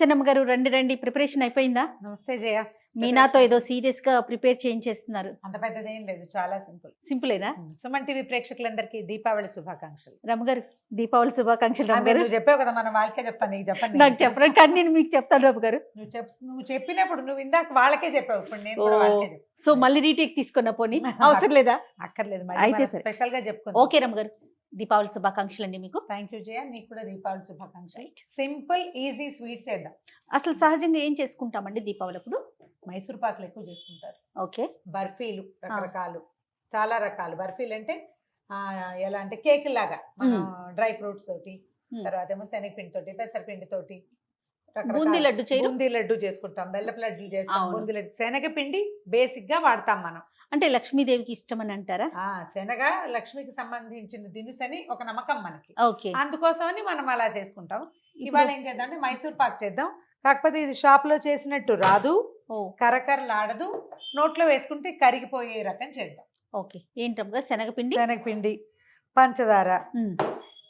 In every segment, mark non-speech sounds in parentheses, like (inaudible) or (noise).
నమస్తే నమ్మగారు రండి రండి. ప్రిపరేషన్ అయిపోయిందా? నమస్తే జయ. మీనాతో ఏదో సీరియస్గా ప్రిపేర్ చేయించేస్తున్నారు. అంత పెద్దదేం లేదు చాలా సింపుల్. సింపులేనా సుమన్ టీవీ ప్రేక్షకులందరికీ దీపావళి శుభాకాంక్షలు. రమ్మగారు దీపావళి శుభాకాంక్షలు రమ్మగారు నువ్వు చెప్పావు కదా మనం వాళ్ళకే చెప్తాను నీకు చెప్పండి నాకు చెప్పడం కానీ నేను మీకు చెప్తాను రమ్మగారు నువ్వు చెప్ నువ్వు చెప్పినప్పుడు నువ్వు ఇందాక వాళ్ళకే చెప్పావు ఇప్పుడు నేను కూడా ఓ. వాళ్ళకే చెప్పాను సో మళ్ళీ రీటేక్ తీసుకున్న పోనీ? (laughs) అవసరం లేదా? అక్కర్లేదు అయితే. స్పెషల్గా చెప్పుకుందాం. ఓకే రమ్మగారు దీపావళి శుభాకాంక్షలు అండి మీకు. థ్యాంక్ యూ జయ నీకు కూడా దీపావళి శుభాకాంక్షలు. సింపుల్ ఈజీ స్వీట్ చేద్దాం. అసలు సహజంగా ఏం చేసుకుంటామండి దీపావళి అప్పుడు మైసూర్ పాకులు ఎక్కువ చేసుకుంటారు. ఓకే. బర్ఫీలు రకరకాలు చాలా రకాలు. బర్ఫీలు అంటే ఎలా అంటే కేక్ లాగా డ్రై ఫ్రూట్స్ తోటి. తర్వాత ఏమో శనగపిండి తోటి పెసరపిండి తోటి బూందీ లడ్డు బూందీ లడ్డు చేసుకుంటాం బెల్లపు లడ్డులు చేస్తాం. బూందీ లడ్డు. శనగపిండి బేసిక్గా వాడతాం మనం. అంటే లక్ష్మీదేవికి ఇష్టం అని అంటారా శనగ లక్ష్మికి సంబంధించిన దినుసు అని ఒక నమ్మకం మనకి. ఓకే. అందుకోసమని మనం అలా చేసుకుంటాం. ఇవాళ ఏం చేద్దాం అంటే మైసూర్ పాక్ చేద్దాం. కాకపోతే ఇది షాప్లో చేసినట్టు రాదు. కరకరలాడదు. నోట్లో వేసుకుంటే కరిగిపోయే రకం చేద్దాం. ఓకే. ఏంటి రమ్మగారు శనగపిండి శనగపిండి పంచదార.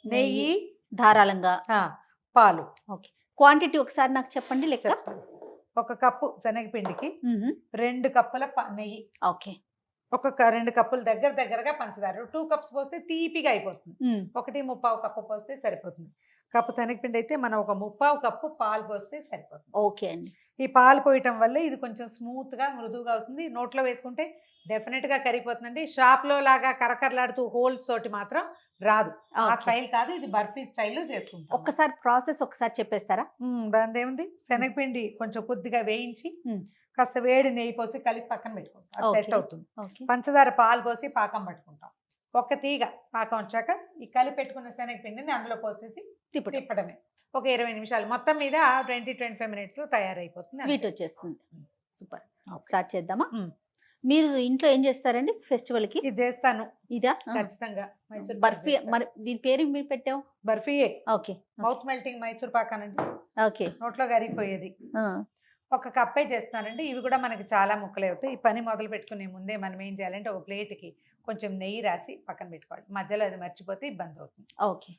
నెయ్యి ధారాళంగా. ఆ, పాలు. క్వాంటిటీ ఒకసారి నాకు చెప్పండి లెక్క. ఒక కప్పు శనగపిండికి. రెండు కప్పుల ప- నెయ్యి. ఓకే. ఒక క- రెండు కప్పులు దగ్గర దగ్గరగా పంచదార. టూ కప్స్ పోస్తే తీపిగా అయిపోతుంది. ఒకటి ముప్పావు కప్పు పోస్తే సరిపోతుంది. కప్పు శనగపిండి అయితే మనం ఒక ముప్పావు కప్పు పాలు పోస్తే సరిపోతుంది. ఓకే అండి. ఈ పాలు పోయటం వల్ల ఇది కొంచెం స్మూత్గా మృదువుగా వస్తుంది. నోట్లో వేసుకుంటే డెఫినెట్గా కరిగిపోతుందండి. షాప్లో లాగా కరకరలాడుతూ హోల్స్ తోటి మాత్రం రాదు. ఆ. స్టైల్ కాదు ఇది బర్ఫీ స్టైల్లో చేసుకుంటాం ఒక్కసారి ప్రాసెస్ ఒకసారి చెప్పేస్తారా? దాని ఏముంది? శనగపిండి కొంచెం కొద్దిగా వేయించి. కాస్త వేడి నెయ్యి పోసి కలిపి పక్కన పెట్టుకుంటాం. సెట్. అవుతుంది. పంచదార పాలు పోసి పాకం పట్టుకుంటాం. ఒక తీగ పాకం వచ్చాక ఈ కలిపి పెట్టుకున్న శనగపిండిని అందులో పోసేసి తిప్పడమే ఒక ఇరవై నిమిషాలు. మొత్తం మీద ట్వంటీ ట్వంటీ ఫైవ్ మినిట్స్లో తయారైపోతుంది. స్వీట్ వచ్చేస్తుంది. సూపర్. స్టార్ట్ చేద్దామా. మీరు ఇంట్లో ఏం చేస్తారండి ఫెస్టివల్కి ఇది చేస్తాను. ఇదా? ఖచ్చితంగా. మైసూర్ బర్ఫీ. మరి దీని పేరు మీరు పెట్టావు? బర్ఫీయే. Okay. Mouth melting Mysore pak అనండి. ఓకే. నోట్లో కరిగిపోయేది ఒక కప్పే చేస్తున్నానండి. ఇవి కూడా మనకి చాలా ముక్కలు అవుతాయి. ఈ పని మొదలు పెట్టుకునే ముందే మనం ఏం చేయాలంటే ఒక ప్లేట్కి కొంచెం నెయ్యి రాసి పక్కన పెట్టుకోవాలి. మధ్యలో అది మర్చిపోతే ఇబ్బంది అవుతుంది. ఓకే.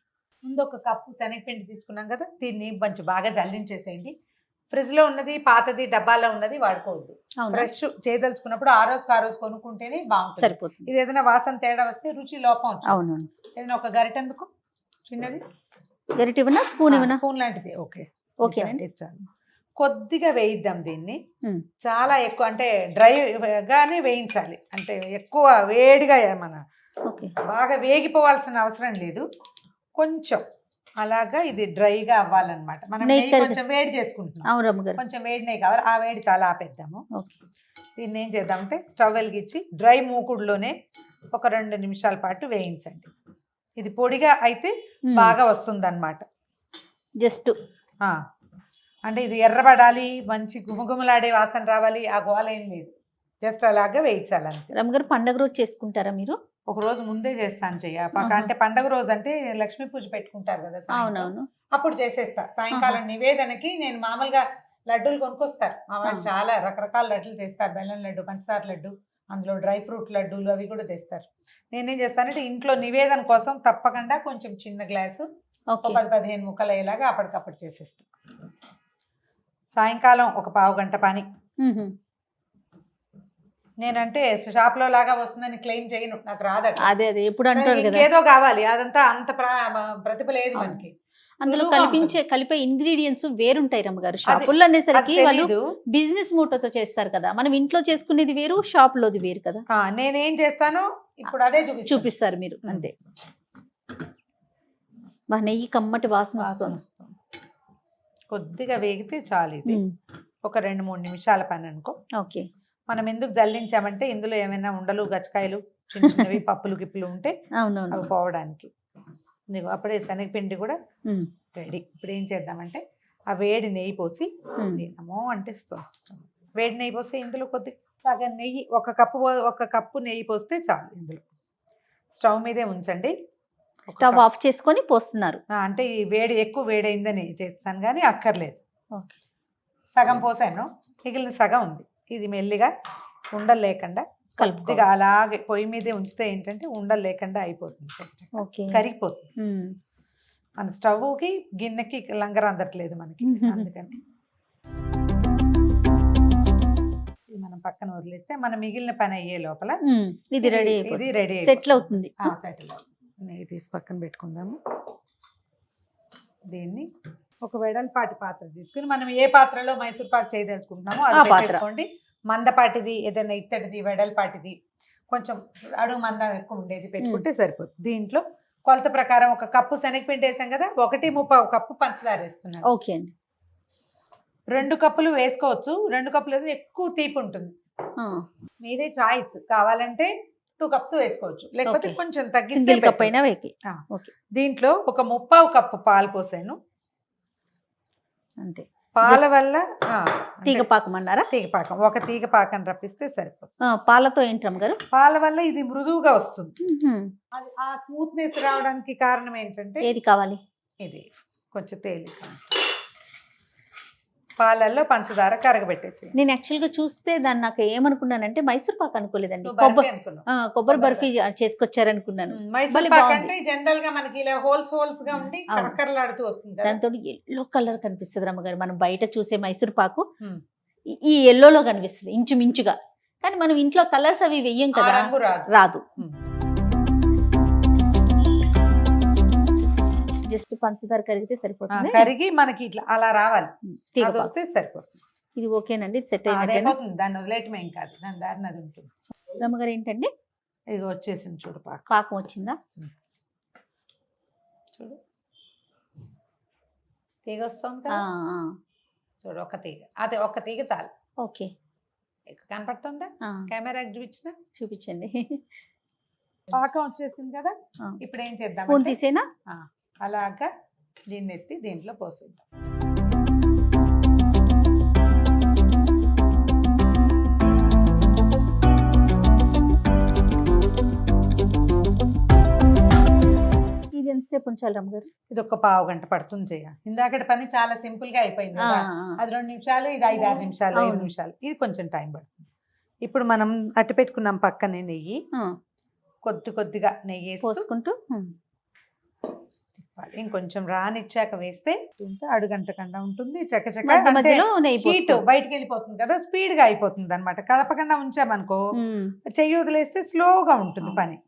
ముందు ఒక కప్పు శనగపిండి తీసుకున్నాం కదా దీన్ని కొంచెం బాగా జల్లించేసేయండి. ఫ్రిడ్జ్లో ఉన్నది పాతది డబ్బాలో ఉన్నది వాడుకోవద్దు. ఫ్రెష్ చేయదలుచుకున్నప్పుడు ఆ రోజుకి ఆ రోజు కొనుక్కుంటేనే బాగుంటుంది. సరిపోతుంది. ఇది ఏదైనా వాసన తేడా వస్తే రుచి లోపం అవునవును. ఏదైనా ఒక గరిటెందుకు చిన్నది? గరిటె ఇవ్వనా? స్పూన్ ఇవ్వనా? స్పూన్ లాంటిది. ఓకే. ఓకే అండి. చాలు. కొద్దిగా వేయిద్దాం దీన్ని. చాలా ఎక్కువ అంటే డ్రై గానే వేయించాలి. అంటే ఎక్కువ వేడిగా మన ఓకే. బాగా వేగిపోవాల్సిన అవసరం లేదు. కొంచెం. అలాగా ఇది డ్రైగా అవ్వాలన్నమాట. మనం నెయ్యి కొంచెం వేడి చేసుకుంటున్నాం. కొంచెం వేడి నెయ్యి కావాలి. ఆ వేడి చాలా ఆపేద్దాము. ఓకే. దీన్ని ఏం చేద్దామంటే స్టవ్ వెలిగించి డ్రై మూకుడులోనే ఒక రెండు నిమిషాల పాటు వేయించండి. ఇది పొడిగా అయితే. బాగా వస్తుంది జస్ట్. ఆ, అంటే ఇది ఎర్రబడాలి మంచి గుమగుమలాడే వాసన రావాలి ఆ గోల ఏం లేదు. జస్ట్ అలాగా వేయించాలి అంతే రమ్మగారు పండగ రోజు చేసుకుంటారా మీరు? ఒక రోజు ముందే చేస్తాను చెయ్య. అంటే పండగ రోజు అంటే లక్ష్మీ పూజ పెట్టుకుంటారు కదా. అవునవును. అప్పుడు చేసేస్తా. సాయంకాలం నివేదనకి నేను మామూలుగా లడ్డూలు కొనుక్కొస్తారు. మా వాళ్ళు. చాలా రకరకాల లడ్డూలు తెస్తారు. బెల్లం లడ్డు పంచదార లడ్డు అందులో డ్రై ఫ్రూట్ లడ్డూలు అవి కూడా తెస్తారు. నేనేం చేస్తానంటే ఇంట్లో నివేదన కోసం తప్పకుండా కొంచెం చిన్న గ్లాసు ఒక పది పదిహేను ముక్కలు అయ్యేలాగా అప్పటికప్పుడు చేసేస్తాం. సాయంకాలం ఒక పావు గంట పని. నేనంటే షాప్లో లాగా వస్తుందని క్లెయిమ్ చేయను. నాకు రాదట. అదే అదే. ఎప్పుడు అంటారు కదా. ఏదో కావాలి. అదంతా అంత ప్ర- ప్రతిభ లేదు. మనకి. అందులో కల్పించే కలిపే ఇంగ్రీడియంట్స్ వేరుంటాయి రమ్మగారు. షాపుల్లో అనేసరికి వాళ్ళు బిజినెస్ మూటతో చేస్తారు కదా. మనం ఇంట్లో చేసుకునేది వేరు షాప్ లోది వేరు కదా. నేనేం చేస్తానో ఇప్పుడు అదే చూపిస్తాను. చూపిస్తారు మీరు. అంతే. మా నెయ్యి కమ్మటి వాసన వస్తుంది. కొద్దిగా వేగితే చాలు ఇది. ఒక రెండు మూడు నిమిషాల పని అనుకో. ఓకే. మనం ఎందుకు జల్లించామంటే ఇందులో ఏమైనా ఉండలు గచ్చకాయలు చిన్న చిన్నవి (laughs) పప్పులు గిప్పులు ఉంటే అవునవును. అవి పోవడానికి. ఇదిగో అప్పుడే శనగపిండి కూడా. రెడీ. ఇప్పుడు ఏం చేద్దామంటే ఆ వేడి నెయ్యి పోసి. తినమో అంటే. వేడి నెయ్యి పోస్తే ఇందులో కొద్ది సగం నెయ్యి ఒక కప్పు ఒక కప్పు నెయ్యి పోస్తే చాలు ఇందులో. స్టవ్ మీదే ఉంచండి. స్టవ్ ఆఫ్ చేసుకొని పోస్తున్నారు. అంటే ఈ వేడి ఎక్కువ వేడైందని చేస్తాను కానీ అక్కర్లేదు. సగం పోసాను. మిగిలిన సగం ఉంది. ఇది మెల్లిగా ఉండలు లేకుండా. కొద్దిగా అలాగే పొయ్యి మీదే ఉంచితే ఏంటంటే ఉండలు లేకుండా అయిపోతుంది కరిగిపోతుంది. మన స్టవ్కి గిన్నెకి లంగర అందట్లేదు మనకి. అందుకని. ఇది మనం పక్కన వదిలేస్తే మనం మిగిలిన పని అయ్యే లోపల. ఇది రెడీ ఇది రెడీ సెటిల్ అవుతుంది. సెటిల్ నెయ్యి తీసి పక్కన పెట్టుకుందాము. దీన్ని ఒక వెడల్పాటి పాత్ర తీసుకుని మనం ఏ పాత్రలో మైసూర్ పాక్ చేయదలుచుకుంటున్నామో అది. పెట్టేసుకోండి. మందపాటిది ఏదైనా ఇత్తడిది వెడల్పాటిది కొంచెం అడుగు మందం ఎక్కువ ఉండేది పెట్టుకుంటే సరిపోతుంది దీంట్లో కొలత ప్రకారం ఒక కప్పు శనగపిండి వేసాం కదా ఒకటి ముప్పావు కప్పు పంచదార వేస్తున్నాను. ఓకే అండి. రెండు కప్పులు వేసుకోవచ్చు. రెండు కప్పులు అయితే ఎక్కువ తీపి ఉంటుంది. మీదే చాయిస్ కావాలంటే టూ కప్స్ వేసుకోవచ్చు. లేకపోతే. కొంచెం వేకి. దీంట్లో ఒక ముప్పావు కప్పు పాలు పోసాను. అంతే. పాల వల్ల ఆ, తీగ పాకం అన్నారా తీగ పాకం. ఒక తీగ పాకం రప్పిస్తే సరిపోతుంది. పాలతో ఏంటమ్మ గారు పాల వల్ల ఇది మృదువుగా వస్తుంది. ఆ స్మూత్నెస్ రావడానికి కారణం ఏంటంటే ఏది కావాలి? ఇది. కొంచెం తేలిక. పాలల్లో పంచదార కరగబెట్టేసి. నేను యాక్చువల్గా చూస్తే దాన్ని నాకు ఏమనుకున్నానంటే మైసూర్ పాక్ అనుకోలేదండి. కొబ్బరి కొబ్బరి బర్ఫీ చేసుకొచ్చారనుకున్నాను. మైసూర్ పాక్. అంటే జనరల్గా మనకి ఇలా హోల్స్ హోల్స్గా ఉండి. కరకరలాడుతూ వస్తుంది దాంతో ఎల్లో కలర్ కనిపిస్తుంది రమ్మగారు. మనం బయట చూసే మైసూర్ పాకు. ఈ- ఎల్లోలో కనిపిస్తుంది ఇంచుమించుగా. కానీ మనం ఇంట్లో కలర్స్ అవి వెయ్యం కదా. రాదు. జస్ట్ పంచదార కరిగితే సరిపోతుంది. కరిగి మనకి ఇట్లా అలా రావాలి. వస్తే సరిపోతుంది. ఇది ఓకేనండి సెట్ అదైపోతుంది దాన్ని వదిలేయటం ఏం కాదు దాని దారిని అది ఉంటుంది. రమ్మగారు ఏంటండి? ఇది వచ్చేసింది చూడు పాక. పాకం వచ్చిందా? చూడు. తీగ ఆ, చూడు ఒక తీగ. అదే ఒక్క తీగ చాలు. ఓకే. కనపడుతుందా? ఆ, కెమెరాకి చూపించిన? చూపించండి. పాకం వచ్చేసింది కదా. ఇప్పుడు ఏం స్పూన్ చేద్దాం తీసేనా అలాగా దీన్ని ఎత్తి దీంట్లో పోసేద్దాం. ఇది ఎంతసేపు ఉంచాలి రమ్మగారు? ఇది ఒక పావు గంట పడుతుంది చేయాలి ఇందాకటి పని చాలా సింపుల్గా అయిపోయింది కదా. అది రెండు నిమిషాలు ఇది ఐదు ఆరు నిమిషాలు ఐదు అవును. నిమిషాలు. ఇది కొంచెం టైం పడుతుంది. ఇప్పుడు మనం అట్టి పెట్టుకున్నాం పక్కనే నెయ్యి. కొద్ది కొద్దిగా నెయ్యి వేస్తూ పోసుకుంటూ తిప్పాలి ఇంకొంచెం రానిచ్చాక వేస్తే ఇంత అడుగంటకుండా ఉంటుంది. మధ్య చక్కచక్క హీట్. బయటికి వెళ్ళిపోతుంది కదా స్పీడ్గా అయిపోతుంది అనమాట కదపకుండా ఉంచామనుకో. చెయ్యి వదిలేస్తే స్లోగా ఉంటుంది పని.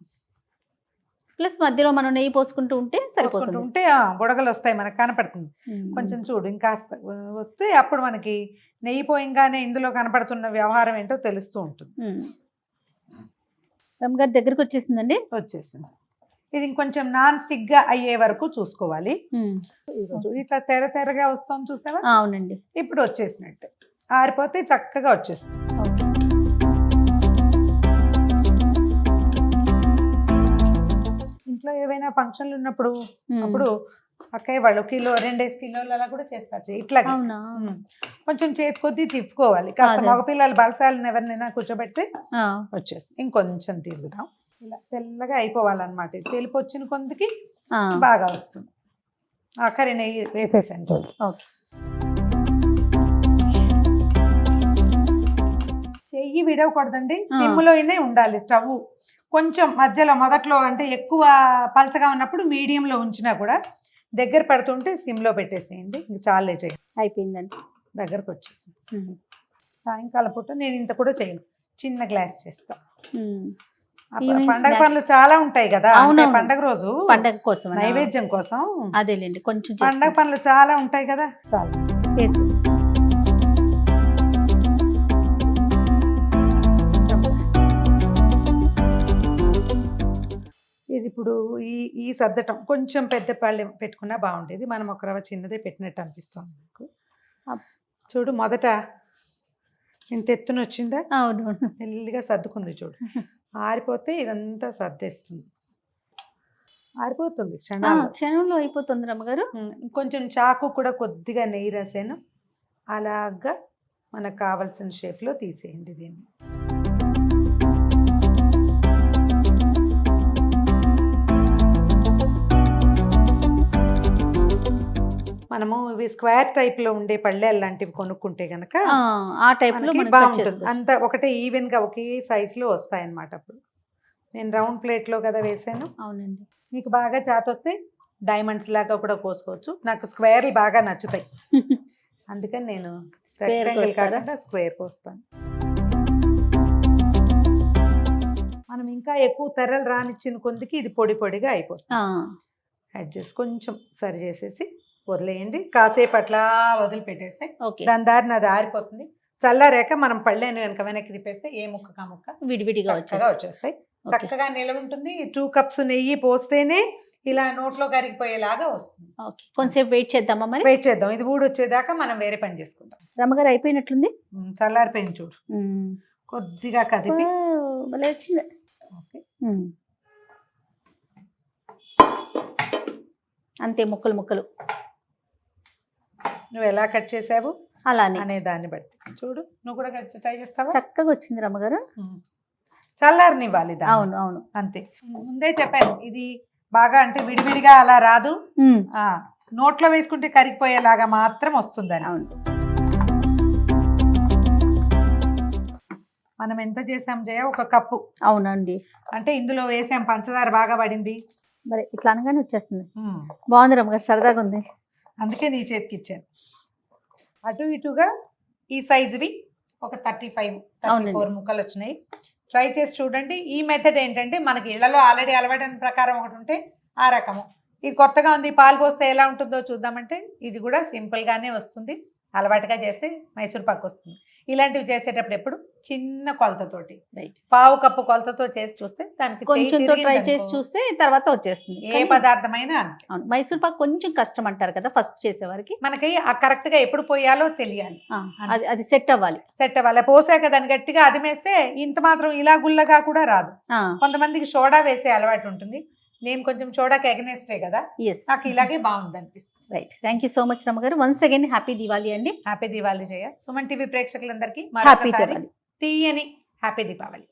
ప్లస్ మధ్యలో మనం నెయ్యి పోసుకుంటూ ఉంటే సరిపోతుంది. ఉంటే ఆ, బుడగలు వస్తాయి మనకు కనపడుతుంది. కొంచెం చూడు ఇంకాస్త వస్తే అప్పుడు మనకి నెయ్యి పోయంగానే ఇందులో కనపడుతున్న వ్యవహారం ఏంటో తెలుస్తూ ఉంటుంది. ఉమ్. రమ్మగారి దగ్గరికి వచ్చేసిందండి వచ్చేసింది. ఇది ఇంకొంచెం నాన్ స్టిక్గా అయ్యే వరకు చూసుకోవాలి. ఇట్లా తెర తెరగా వస్తుంది చూసావా? అవునండి. ఇప్పుడు వచ్చేసినట్టు. ఆరిపోతే చక్కగా వచ్చేస్తుంది. ఇంట్లో ఏవైనా ఫంక్షన్లు ఉన్నప్పుడు. అప్పుడు అక్కయ్య వాళ్ళు కిలో రెండేసి కిలోలు అలా కూడా చేస్తారు ఇట్లా కొంచెం చేతి కొద్దీ తిప్పుకోవాలి. కాస్త. మగపిల్లలు బలసాలను ఎవరినైనా కూర్చోబెడితే వచ్చేస్తుంది. ఇంకొంచెం తిరుగుదాం. ఇలా తెల్లగా అయిపోవాలన్నమాట. తెలుపు వచ్చిన కొందికి బాగా వస్తుంది. ఆఖరి నెయ్యి వేసేసాను చూడు ఓకే. చెయ్యి విడవకూడదండి. సిమ్లోనే ఉండాలి స్టవ్. కొంచెం మధ్యలో మొదట్లో అంటే ఎక్కువ పలచగా ఉన్నప్పుడు మీడియంలో ఉంచినా కూడా దగ్గర పడుతుంటే సిమ్లో పెట్టేసేయండి. ఇంక చాలే చేయి అయిపోయిందండి. దగ్గరకు వచ్చేసింది ఉమ్. సాయంకాలం పూట నేను ఇంత కూడా చేయను. చిన్న గ్లాస్ చేస్తా. పండగ. పనులు చాలా ఉంటాయి కదా అవునవును. పండగ రోజు పండగ కోసం నైవేద్యం కోసం అదేలేండి కొంచెం పండగ. పనులు చాలా ఉంటాయి కదా చాలు. ఇది ఇప్పుడు ఈ ఈ సర్దటం కొంచెం పెద్ద పళ్ళెం పెట్టుకున్నా బాగుండేది మనం ఒక రవ్వ చిన్నదే పెట్టినట్టు అనిపిస్తుంది నాకు. చూడు మొదట ఇంత ఎత్తున వచ్చిందా అవును మెల్లిగా సర్దుకుంది చూడు (laughs) ఆరిపోతే ఇదంతా సర్దేస్తుంది. ఆరిపోతుంది క్షణంలో అయిపోతుంది రమ్మగారు. కొంచెం చాకు కూడా కొద్దిగా నెయ్యి రాసాను. అలాగా మనకు కావాల్సిన షేప్లో తీసేయండి దీన్ని. మనము ఇవి స్క్వేర్ టైప్లో ఉండే పళ్ళెలు లాంటివి కొనుక్కుంటే గనక ఆ, టైప్లో బాగుంటుంది. అంత ఒకటే ఈవెన్గా ఒకే సైజ్లో వస్తాయి అన్నమాట అప్పుడు. నేను రౌండ్ ప్లేట్లో కదా వేసాను. అవునండి. మీకు బాగా చాత వస్తే డైమండ్స్ లాగా కూడా కోసుకోవచ్చు. నాకు స్క్వేర్లు బాగా నచ్చుతాయి. (laughs) అందుకని నేను రెక్టాంగిల్? కాకుండా స్క్వేర్ కోస్తాను. మనం ఇంకా ఎక్కువ తెరలు రానిచ్చిన కొందికి ఇది పొడి పొడిగా అయిపోతుంది. అడ్జస్ట్ కొంచెం సరి చేసేసి వదిలేయండి. కాసేపు అట్లా వదిలిపెట్టేస్తే దాని దారిని అది ఆరిపోతుంది. చల్లారాక మనం పళ్ళేను వెనక వెనక్కి తిప్పేస్తే ఏ ముక్క కా ముక్క విడివిడిగా వచ్చేస్తాయి. చక్కగా నిలవ ఉంటుంది. టూ కప్స్ నెయ్యి పోస్తేనే ఇలా నోట్లో కరిగిపోయేలాగా వస్తుంది. ఓకే. కొంతసేపు వెయిట్ చేద్దామా మరి? వెయిట్ చేద్దాం. ఇది ఊడి వచ్చేదాకా మనం వేరే పని చేసుకుందాం. రమ్మగారు అయిపోయినట్లుంది? చల్లారిపోయింది చూడు. కొద్దిగా కదిపి. వచ్చింది. ఓకే. అంతే ముక్కలు ముక్కలు. నువ్వు ఎలా కట్ చేసావు అలానే. అనే దాన్ని బట్టి. చూడు నువ్వు కూడా కట్ ట్రై చేస్తావా? చక్కగా వచ్చింది రమ్మగారు. చల్లారనివ్వాలి. అవును అవును. అంతే. ముందే చెప్పాను ఇది బాగా అంటే విడివిడిగా అలా రాదు. నోట్లో వేసుకుంటే కరిగిపోయేలాగా మాత్రం వస్తుందని. అవును. మనం ఎంత చేసాం జయ? ఒక కప్పు. అవునండి. అంటే ఇందులో వేసాం పంచదార బాగా పడింది. మరి ఇట్లా అనగానే వచ్చేస్తుంది. బాగుంది రమ్మగారు సరదాగా ఉంది. అందుకే నీ చేతికి ఇచ్చాను. అటు ఇటుగా ఈ సైజువి ఒక థర్టీ ఫైవ్ థర్టీ. ఫోర్ ముక్కలు వచ్చినాయి ట్రై చేసి చూడండి. ఈ మెథడ్ ఏంటంటే మనకి ఇళ్ళలో ఆల్రెడీ అలవాటైన ప్రకారం ఒకటి ఉంటే ఆ రకము. ఇది కొత్తగా ఉంది పాలు పోస్తే ఎలా ఉంటుందో చూద్దామంటే ఇది కూడా simple గానే వస్తుంది. అలవాటుగా చేస్తే మైసూర్ పాకు వస్తుంది. ఇలాంటివి చేసేటప్పుడు ఎప్పుడు? చిన్న కొలతతోటి. రైట్ పావు కప్పు కొలతతో చేసి చూస్తే దానికి కొంచెం ట్రై చేసి చూస్తే తర్వాత వచ్చేస్తుంది. ఏ పదార్థమైనా అవును. మైసూర్ పాక్ కొంచెం కష్టం అంటారు కదా ఫస్ట్ చేసేవారికి. మనకి ఆ కరెక్ట్గా ఎప్పుడు పోయాలో తెలియాలి. అది అది సెట్ అవ్వాలి. సెట్ అవ్వాలి. పోసాక దాన్ని గట్టిగా అదిమేస్తే ఇంత మాత్రం ఇలా గుల్లగా కూడా రాదు. కొంతమందికి సోడా వేసే అలవాటు ఉంటుంది. నేను కొంచెం సోడాకి ఎగనేస్టే కదా? ఎస్ నాకు ఇలాగే బాగుంది అనిపిస్తుంది right thank you so much రమ్మగారు. వన్స్ అగైన్ హ్యాపీ దివాళీ అండి. హ్యాపీ దీపావళి జయ. సుమన్ టీవీ ప్రేక్షకులందరికీ హ్యాపీ దివాళీ తీయని హ్యాపీ దీపావళి